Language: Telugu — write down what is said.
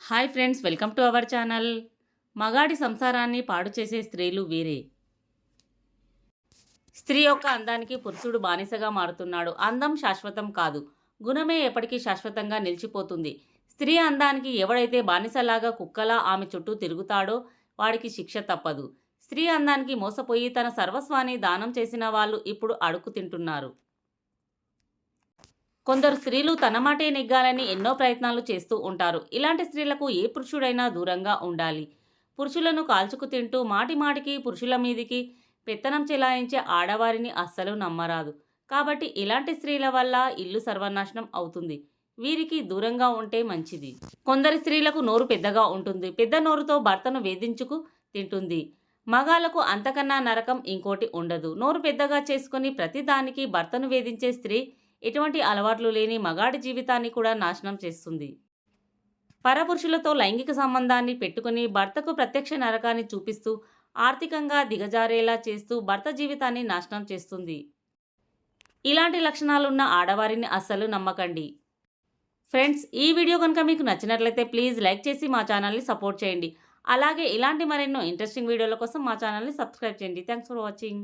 Hi friends welcome to our channel. మగాడి సంసారాన్ని పాడు చేసే స్త్రీలు వీరే. స్త్రీ యొక్క అందానికి పురుషుడు బానిసగా మారుతున్నాడు. అందం శాశ్వతం కాదు. గుణమే ఎప్పటికీ శాశ్వతంగా నిలిచిపోతుంది. స్త్రీ అందానికి ఎవడైతే బానిసలాగా కుక్కలా ఆమె చుట్టూ తిరుగుతాడో వాడికి శిక్ష తప్పదు. స్త్రీ అందానికి మోసపోయి తన సర్వస్వాన్ని దానం చేసిన వాళ్ళు ఇప్పుడు అడుగు తింటున్నారు. కొందరు స్త్రీలు తన మాటే నెగ్గాలని ఎన్నో ప్రయత్నాలు చేస్తూ ఉంటారు. ఇలాంటి స్త్రీలకు ఏ పురుషుడైనా దూరంగా ఉండాలి. పురుషులను కాల్చుకు తింటూ మాటి మాటికి పురుషుల మీదికి పెత్తనం చెలాయించే ఆడవారిని అస్సలు నమ్మరాదు. కాబట్టి ఇలాంటి స్త్రీల వల్ల ఇల్లు సర్వనాశనం అవుతుంది. వీరికి దూరంగా ఉంటే మంచిది. కొందరి స్త్రీలకు నోరు పెద్దగా ఉంటుంది. పెద్ద నోరుతో భర్తను వేధించుకు తింటుంది. మగాలకు అంతకన్నా నరకం ఇంకోటి ఉండదు. నోరు పెద్దగా చేసుకుని ప్రతిదానికి భర్తను వేధించే స్త్రీ ఎటువంటి అలవాట్లు లేని మగాడి జీవితాన్ని కూడా నాశనం చేస్తుంది. పరపురుషులతో లైంగిక సంబంధాన్ని పెట్టుకుని భర్తకు ప్రత్యక్ష నరకాన్ని చూపిస్తూ ఆర్థికంగా దిగజారేలా చేస్తూ భర్త జీవితాన్ని నాశనం చేస్తుంది. ఇలాంటి లక్షణాలున్న ఆడవారిని అస్సలు నమ్మకండి. ఫ్రెండ్స్ ఈ వీడియో కనుక మీకు నచ్చినట్లయితే ప్లీజ్ లైక్ చేసి మా ఛానల్ని సపోర్ట్ చేయండి. అలాగే ఇలాంటి మరెన్నో ఇంట్రెస్టింగ్ వీడియోల కోసం మా ఛానల్ని సబ్స్క్రైబ్ చేయండి. Thanks for watching.